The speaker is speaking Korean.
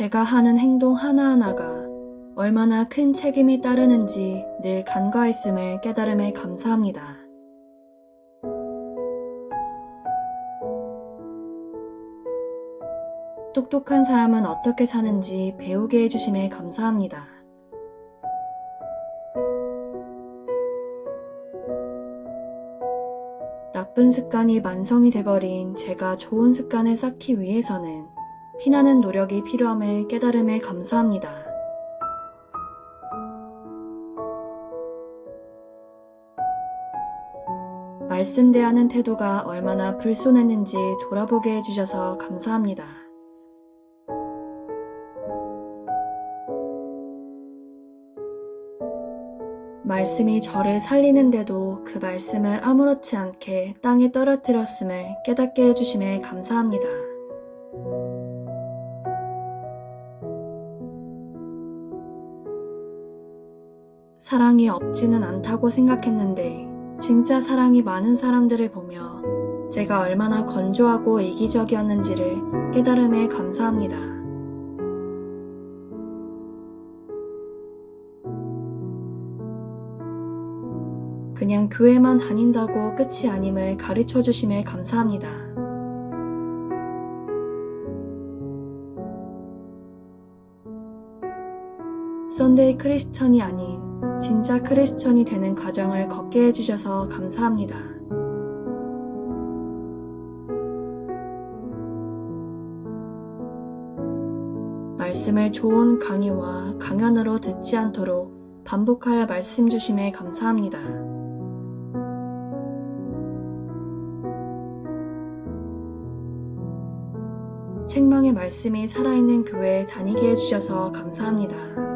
제가 하는 행동 하나하나가 얼마나 큰 책임이 따르는지 늘 간과했음을 깨달음에 감사합니다. 똑똑한 사람은 어떻게 사는지 배우게 해주심에 감사합니다. 나쁜 습관이 만성이 돼버린 제가 좋은 습관을 쌓기 위해서는 피나는 노력이 필요함을 깨달음에 감사합니다. 말씀 대하는 태도가 얼마나 불손했는지 돌아보게 해주셔서 감사합니다. 말씀이 저를 살리는데도 그 말씀을 아무렇지 않게 땅에 떨어뜨렸음을 깨닫게 해주심에 감사합니다. 사랑이 없지는 않다고 생각했는데 진짜 사랑이 많은 사람들을 보며 제가 얼마나 건조하고 이기적이었는지를 깨달음에 감사합니다. 그냥 교회만 다닌다고 끝이 아님을 가르쳐 주심에 감사합니다. 썬데이 크리스천이 아닌 진짜 크리스천이 되는 과정을 걷게 해주셔서 감사합니다. 말씀을 좋은 강의와 강연으로 듣지 않도록 반복하여 말씀 주심에 감사합니다. 책망의 말씀이 살아있는 교회에 다니게 해주셔서 감사합니다.